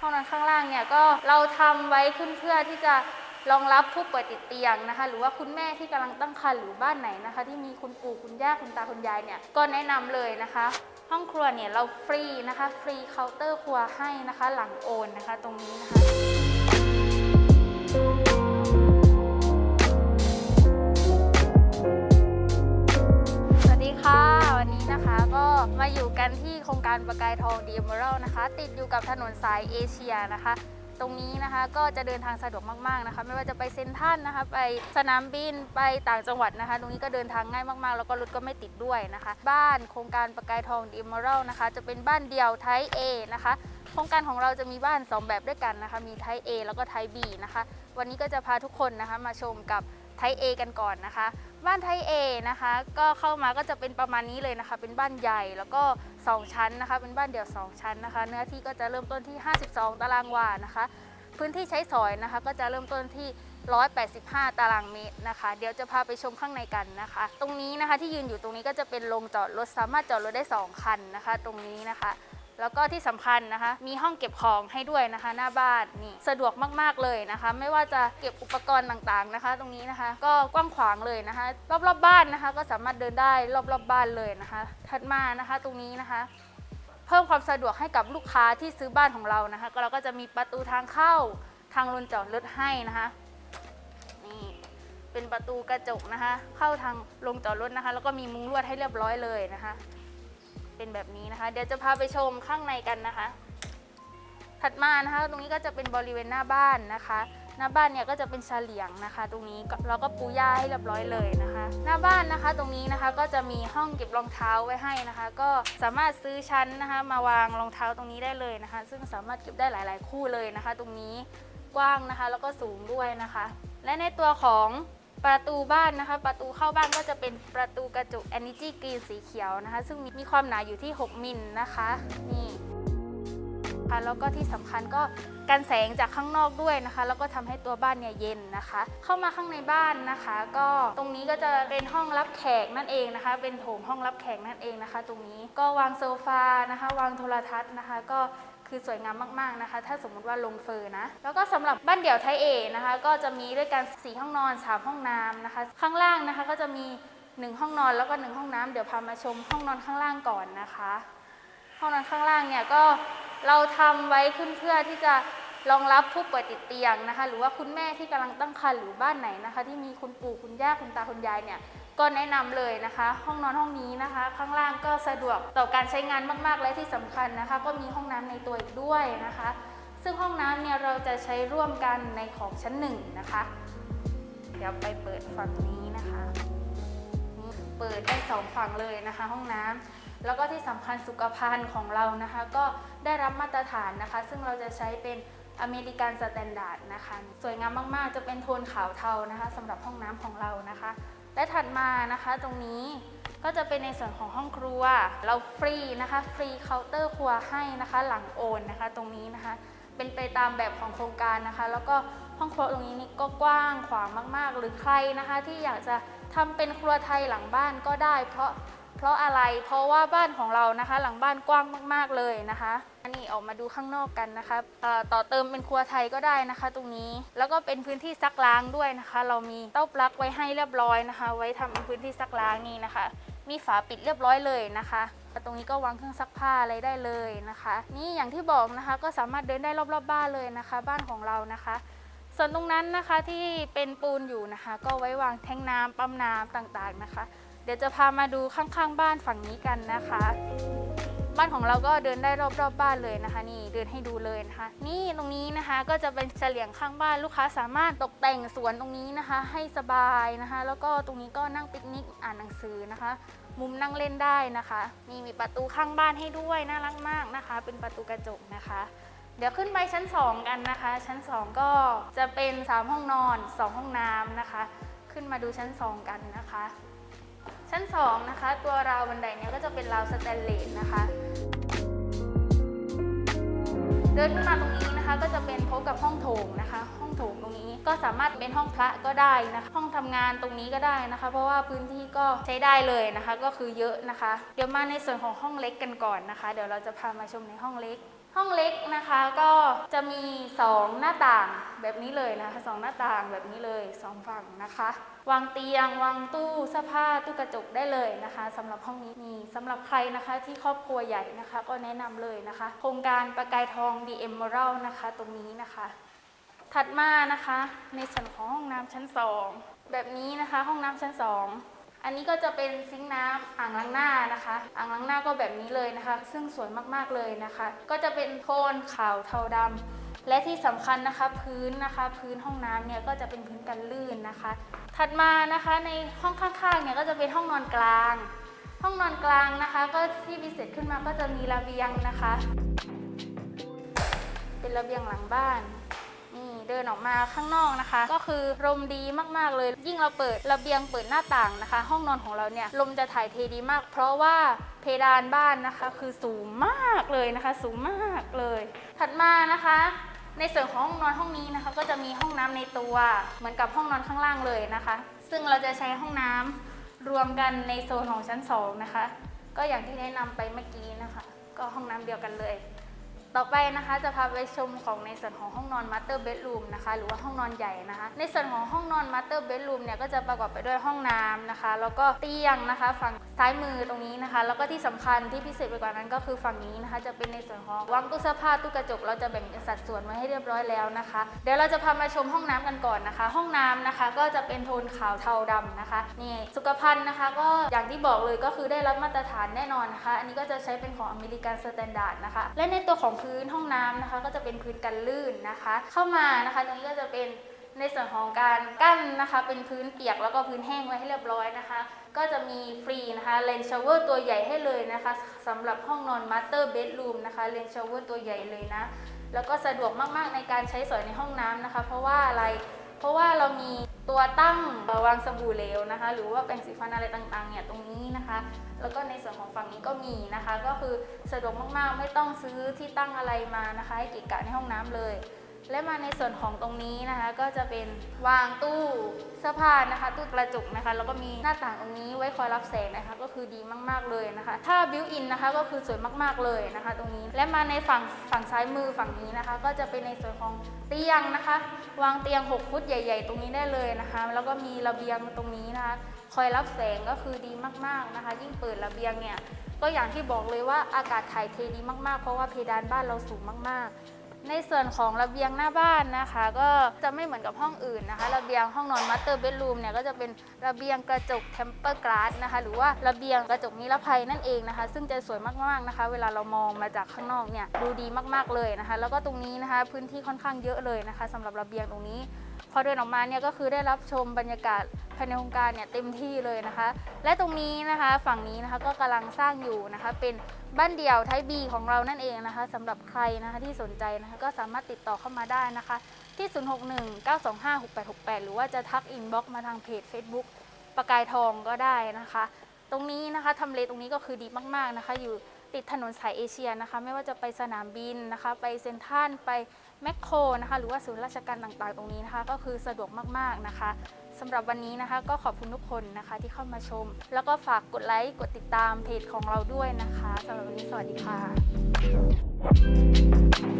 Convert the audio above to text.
ห้องนอนข้างล่างเนี่ยก็เราทำไว้ขึ้นเพื่อที่จะรองรับผู้ป่วยติดเตียงนะคะ หรือว่าคุณแม่ที่กำลังตั้งครรภ์หรือบ้านไหนนะคะ ที่มีคุณปู่คุณย่าคุณตาคุณยายเนี่ยก็แนะนำเลยนะคะ ห้องครัวเนี่ยเราฟรีนะคะ ฟรีเคาน์เตอร์ครัวให้นะคะ หลังโอนนะคะ ตรงนี้นะคะ อยู่กันที่โครงการประกายทองดีเมอรัลนะคะ ติดอยู่กับถนนสายเอเชียนะคะ ตรงนี้นะคะก็จะเดินทางสะดวกมากๆนะคะ ไม่ว่าจะไปเซ็นทรัลนะคะ ไปสนามบินไปต่างจังหวัดนะคะ ตรงนี้ก็เดินทางง่ายมากๆ แล้วก็รถก็ไม่ติดด้วยนะคะ บ้านโครงการประกายทองดีเมอรัลนะคะ จะเป็นบ้านเดี่ยวไทย A นะคะโครงการของเราจะมีบ้าน 2 แบบด้วยกันนะคะ มีไทย A แล้วก็ไทย B นะคะ วันนี้ก็จะพาทุกคนนะคะมาชมกับ ไทย A กันก่อนนะคะ บ้านไทย A นะคะ ก็เข้ามาก็จะเป็นประมาณนี้เลยนะคะ เป็นบ้านใหญ่แล้วก็ 2 ชั้นนะคะ เป็นบ้านเดี่ยว 2 ชั้นนะคะ เนื้อที่ก็จะเริ่มต้นที่ 52 ตารางวานะคะ พื้นที่ใช้สอยนะคะ ก็จะเริ่มต้นที่ 185 ตารางเมตรนะคะ เดี๋ยวจะพาไปชมข้างในกันนะคะ ตรงนี้นะคะที่ยืนอยู่ตรงนี้ก็จะเป็นโรงจอดรถสามารถจอดรถได้ 2 คันนะคะ ตรงนี้นะคะ แล้วก็ที่สำคัญนะคะ มีห้องเก็บของให้ด้วยนะคะ หน้าบ้านนี่สะดวกมากๆเลยนะคะ ไม่ว่าจะเก็บอุปกรณ์ต่างๆนะคะ ตรงนี้นะคะ ก็กว้างขวางเลยนะคะ รอบๆบบ้านนะคะ ก็สามารถเดินได้รอบๆบบ้านเลยนะคะ ถัดมานะคะ ตรงนี้นะคะเพิ่มความสะดวกให้กับลูกค้าที่ซื้อบ้านของเรานะคะ ก็เราก็จะมีประตูทางเข้าทางลนจอดรถให้นะคะ นี่เป็นประตูกระจกนะคะ เข้าทางลงจอดรถนะคะ แล้วก็มีมุ้งลวดให้เรียบร้อยเลยนะคะ เป็นแบบนี้นะคะ เดี๋ยวจะพาไปชมข้างในกันนะคะ ถัดมานะคะ ตรงนี้ก็จะเป็นบริเวณหน้าบ้านนะคะ หน้าบ้านเนี่ยก็จะเป็นเฉลียงนะคะ ตรงนี้เราก็ปูหญ้าให้เรียบร้อยเลยนะคะ หน้าบ้านนะคะตรงนี้นะคะก็จะมีห้องเก็บรองเท้าไว้ให้นะคะ ก็สามารถซื้อชั้นนะคะ มาวางรองเท้าตรงนี้ได้เลยนะคะ ซึ่งสามารถเก็บได้หลาย ๆ คู่เลยนะคะ ตรงนี้กว้างนะคะ แล้วก็สูงด้วยนะคะ และในตัวของ ประตูบ้านนะคะ ประตูเข้าบ้านก็จะเป็นประตูกระจก Energy Green สีเขียวนะคะ ซึ่งมีมีความหนาอยู่ที่ 6 มิลนะคะนี่ค่ะแล้วก็ที่สำคัญก็กันแสงจากข้างนอกด้วยนะคะ แล้วก็ทำให้ตัวบ้านเนี่ยเย็นนะคะ เข้ามาข้างในบ้านนะคะ ก็ตรงนี้ก็จะเป็นห้องรับแขกนั่นเองนะคะ เป็นโถงห้องรับแขกนั่นเองนะคะ ตรงนี้ก็วางโซฟานะคะ วางโทรทัศน์นะคะ ก็ คือสวยงามมากๆนะคะ ถ้าสมมุติว่าลงเฟอร์นะ แล้วก็สำหรับบ้านเดี่ยวไทยเอนะคะ ก็จะมีด้วยกัน4ห้องนอน 3 ห้องน้ำนะคะ ข้างล่างนะคะก็จะมี 1 ห้องนอนแล้วก็ 1 ห้องน้ำเดี๋ยวพามาชมห้องนอนข้างล่างก่อนนะคะ ห้องนอนข้างล่างเนี่ยก็เราทำไว้ขึ้นเพื่อที่จะรองรับผู้ป่วยติดเตียงนะคะ หรือว่าคุณแม่ที่กำลังตั้งครรภ์หรือบ้านไหนนะคะ ที่มีคุณปู่คุณย่าคุณตาคุณยายเนี่ย ก็แนะนำเลยนะคะ ห้องนอนห้องนี้นะคะ ข้างล่างก็สะดวกต่อการใช้งานมาก ๆ และที่สำคัญนะคะ ก็มีห้องน้ำในตัวอีกด้วยนะคะ ซึ่งห้องน้ำเนี่ยเราจะใช้ร่วมกันในของชั้นหนึ่งนะคะ เดี๋ยวไปเปิดฝั่งนี้นะคะเปิดได้สองฝั่งเลยนะคะ ห้องน้ำแล้วก็ที่สำคัญสุขภัณฑ์ของเรานะคะ ก็ได้รับมาตรฐานนะคะ ซึ่งเราจะใช้เป็นอเมริกันสแตนดาร์ดนะคะ สวยงามมาก ๆ จะเป็นโทนขาวเทานะคะสำหรับห้องน้ำของเรานะคะ และถัดมานะคะตรงนี้ก็จะเป็นในส่วนของห้องครัว เราฟรีนะคะฟรีเคาน์เตอร์ครัวให้นะคะ หลังโอนนะคะ ตรงนี้นะคะ เป็นไปตามแบบของโครงการนะคะ แล้วก็ห้องครัวตรงนี้นี่ก็กว้างขวางมาก ๆ หรือใครนะคะ ที่อยากจะทำเป็นครัวไทยหลังบ้านก็ได้ เพราะ เพราะอะไรเพราะว่าบ้านของเรานะคะ หลังบ้านกว้างมากๆเลยนะคะอันนี้ออกมาดูข้างนอกกันนะคะต่อเติมเป็นครัวไทยก็ได้นะคะ ตรงนี้แล้วก็เป็นพื้นที่ซักล้างด้วยนะคะ เรามีเต้าปลั๊กไว้ให้เรียบร้อยนะคะ ไว้ทำเป็นพื้นที่ซักล้างนี่นะคะ มีฝาปิดเรียบร้อยเลยนะคะตรงนี้ก็วางเครื่องซักผ้าอะไรได้เลยนะคะ นี่อย่างที่บอกนะคะก็สามารถเดินได้รอบๆบ้านเลยนะคะ บ้านของเรานะคะ ส่วนตรงนั้นนะคะที่เป็นปูนอยู่นะคะ ก็ไว้วางแท้งน้ำปั๊มน้ำต่างๆนะคะ เดี๋ยวจะพามาดูข้างๆ บ้านฝั่งนี้กันนะคะ บ้านของเราก็เดินได้รอบๆบบ้านเลยนะคะ นี่เดินให้ดูเลยนะคะ นี่ตรงนี้นะคะก็จะเป็นเฉลียงข้างบ้านลูกค้าสามารถตกแต่งสวนตรงนี้นะคะ ให้สบายนะคะ แล้วก็ตรงนี้ก็นั่งปิกนิกอ่านหนังสือนะคะ มุมนั่งเล่นได้นะคะ นี่มีประตูข้างบ้านให้ด้วยน่ารักมากนะคะ เป็นประตูกระจกนะคะเดี๋ยวขึ้นไปชั้น 2 กันนะคะ ชั้น 2 ก็จะเป็น 3 ห้องนอน 2 ห้องน้ำนะคะ ขึ้นมาดูชั้น 2 กันนะคะ ชั้น 2 นะคะ ตัวราวบันไดเนี้ยก็จะเป็นราวสแตนเลสนะคะ เดินขึ้นมาตรงนี้นะคะ ก็จะเป็นพบกับห้องโถงนะคะ ห้องโถงตรงนี้ก็สามารถเป็นห้องพระก็ได้นะคะห้องทำงานตรงนี้ก็ได้นะคะ เพราะว่าพื้นที่ก็ใช้ได้เลยนะคะ ก็คือเยอะนะคะ เดี๋ยวมาในส่วนของห้องเล็กกันก่อนนะคะ เดี๋ยวเราจะพามาชมในห้องเล็ก ห้องเล็กนะคะก็จะมี 2 หน้าต่างแบบนี้เลยนะคะสองหน้าต่างแบบนี้เลยสองฝั่งนะคะ วางเตียง วางตู้เสื้อผ้าตู้กระจกได้เลยนะคะสำหรับห้องนี้มีสำหรับใครนะคะที่ครอบครัวใหญ่นะคะ ก็แนะนำเลยนะคะ โครงการประกายทอง The Emerald นะคะ ตรงนี้นะคะ ถัดมานะคะในส่วนของห้องน้ำชั้น 2 แบบนี้นะคะห้องน้ำชั้น 2 อันนี้ก็จะเป็นซิงค์น้ำอ่างล้างหน้านะคะ อ่างล้างหน้าก็แบบนี้เลยนะคะ ซึ่งสวยมากๆเลยนะคะ ก็จะเป็นโทนขาวเทาดำและที่สำคัญนะคะพื้นนะคะ พื้นห้องน้ำเนี่ยก็จะเป็นพื้นกันลื่นนะคะ ถัดมานะคะในห้องข้างๆเนี่ยก็จะเป็นห้องนอนกลาง ห้องนอนกลางนะคะ ก็ที่พิเศษขึ้นมาก็จะมีระเบียงนะคะ เป็นระเบียงหลังบ้าน เดินออกมาข้างนอกนะคะ ก็คือลมดีมากๆเลย ยิ่งเราเปิดระเบียงเปิดหน้าต่างนะคะ ห้องนอนของเราเนี่ยลมจะถ่ายเทดีมาก เพราะว่าเพดานบ้านนะคะ คือสูงมากเลยนะคะ สูงมากเลย ถัดมานะคะในส่วนของห้องนอนห้องนี้นะคะ ก็จะมีห้องน้ำในตัวเหมือนกับห้องนอนข้างล่างเลยนะคะ ซึ่งเราจะใช้ห้องน้ำรวมกันในโซนของชั้นสองนะคะ ก็อย่างที่แนะนำไปเมื่อกี้นะคะ ก็ห้องน้ำเดียวกันเลย ต่อไปนะคะจะพาไปชมของในส่วนของห้องนอน Master Bedroom นะคะหรือว่าห้องนอนใหญ่นะคะ ในส่วนของห้องนอน Master Bedroom เนี่ยก็จะประกอบไปด้วยห้องน้ำนะคะ แล้วก็เตียงนะคะ ฝั่งซ้ายมือตรงนี้นะคะ แล้วก็ที่สำคัญที่พิเศษไปกว่านั้นก็คือฝั่งนี้นะคะ จะเป็นในส่วนของวางตู้เสื้อผ้าตู้กระจกเราจะแบ่งเป็นสัดส่วนไว้ให้เรียบร้อยแล้วนะคะ เดี๋ยวเราจะพามาชมห้องน้ำกันก่อนนะคะ ห้องน้ำนะคะก็จะเป็นโทนขาวเทาดำนะคะนี่สุขภัณฑ์นะคะ ก็อย่างที่บอกเลยก็คือได้รับมาตรฐานแน่นอนนะคะ อันนี้ก็จะใช้เป็นของอเมริกันสแตนดาร์ดนะคะและในตัวของพื้นห้องน้ำนะคะ ก็จะเป็นพื้นกันลื่นนะคะ เข้ามานะคะตรงนี้ก็จะเป็นในส่วนของการกั้นนะคะ เป็นพื้นเปียกแล้วก็พื้นแห้งไว้ให้เรียบร้อยนะคะ ก็จะมีฟรีนะคะเลนชาวเวอร์ตัวใหญ่ให้เลยนะคะสำหรับห้องนอนมาสเตอร์เบดรูมนะคะเลนชาวเวอร์ตัวใหญ่เลยนะแล้วก็สะดวกมากๆในการใช้สอยในห้องน้ำนะคะ เพราะว่าอะไรเพราะว่าเรามี ตัวตั้งวางสบู่เหลวนะคะ หรือว่าแปรงสีฟันอะไรต่างๆเนี่ยตรงนี้นะคะ แล้วก็ในส่วนของฝั่งนี้ก็มีนะคะ ก็คือสะดวกมากๆ ไม่ต้องซื้อที่ตั้งอะไรมานะคะ ให้เกะกะในห้องน้ำเลย และมาในส่วนของตรงนี้นะคะ ก็จะเป็นวางตู้เสื้อผ้านะคะ ตู้กระจกนะคะ แล้วก็มีหน้าต่างตรงนี้ไว้คอยรับแสงนะคะ ก็คือดีมากๆเลยนะคะ ถ้าบิวอินนะคะก็คือสวยมากๆเลยนะคะ ตรงนี้ และมาในฝั่งฝั่งซ้ายมือฝั่งนี้นะคะ ก็จะเป็นในส่วนของเตียงนะคะ วางเตียง 6 ฟุตใหญ่ ๆ ตรงนี้ได้เลยนะคะ แล้วก็มีระเบียงตรงนี้นะคะ คอยรับแสงก็คือดีมากๆนะคะ ยิ่งเปิดระเบียงเนี่ยก็อย่างที่บอกเลยว่าอากาศถ่ายเทดีมากๆ เพราะว่าเพดานบ้านเราสูงมากๆ ในส่วนของระเบียงหน้าบ้านนะคะ ก็จะไม่เหมือนกับห้องอื่นนะคะ ระเบียงห้องนอนมัตเตอร์เบดรูมเนี่ยก็จะเป็นระเบียงกระจกเทมเปอร์กลาสนะคะ หรือว่าระเบียงกระจกนิรภัยนั่นเองนะคะ ซึ่งจะสวยมากๆนะคะ เวลาเรามองมาจากข้างนอกเนี่ยดูดีมากๆเลยนะคะ แล้วก็ตรงนี้นะคะ พื้นที่ค่อนข้างเยอะเลยนะคะสำหรับระเบียงตรงนี้พอเดินออกมาเนี่ยก็คือได้รับชมบรรยากาศภายในโครงการเนี่ยเต็มที่เลยนะคะ และตรงนี้นะคะฝั่งนี้นะคะก็กำลังสร้างอยู่นะคะเป็น บ้านเดี่ยวไทยบีของเรานั่นเองนะคะสำหรับใครนะคะที่สนใจนะคะก็สามารถติดต่อเข้ามาได้นะคะ ที่ 0619256868 หรือว่าจะทักอินบ็อกซ์มาทางเพจ Facebook ประกายทองก็ได้นะคะ ตรงนี้นะคะทำเลตรงนี้ก็คือดีมากๆนะคะ อยู่ติดถนนสายเอเชียนะคะ ไม่ว่าจะไปสนามบินนะคะ ไปเซ็นทรัลไปแมคโครนะคะ หรือว่าศูนย์ราชการต่างๆ ตรงนี้นะคะ ก็คือสะดวกมากๆนะคะ สำหรับวันนี้นะคะ ก็ขอบคุณทุกคนนะคะที่เข้ามาชม แล้วก็ฝากกดไลค์กดติดตามเพจของเราด้วยนะคะสำหรับวันนี้สวัสดีค่ะ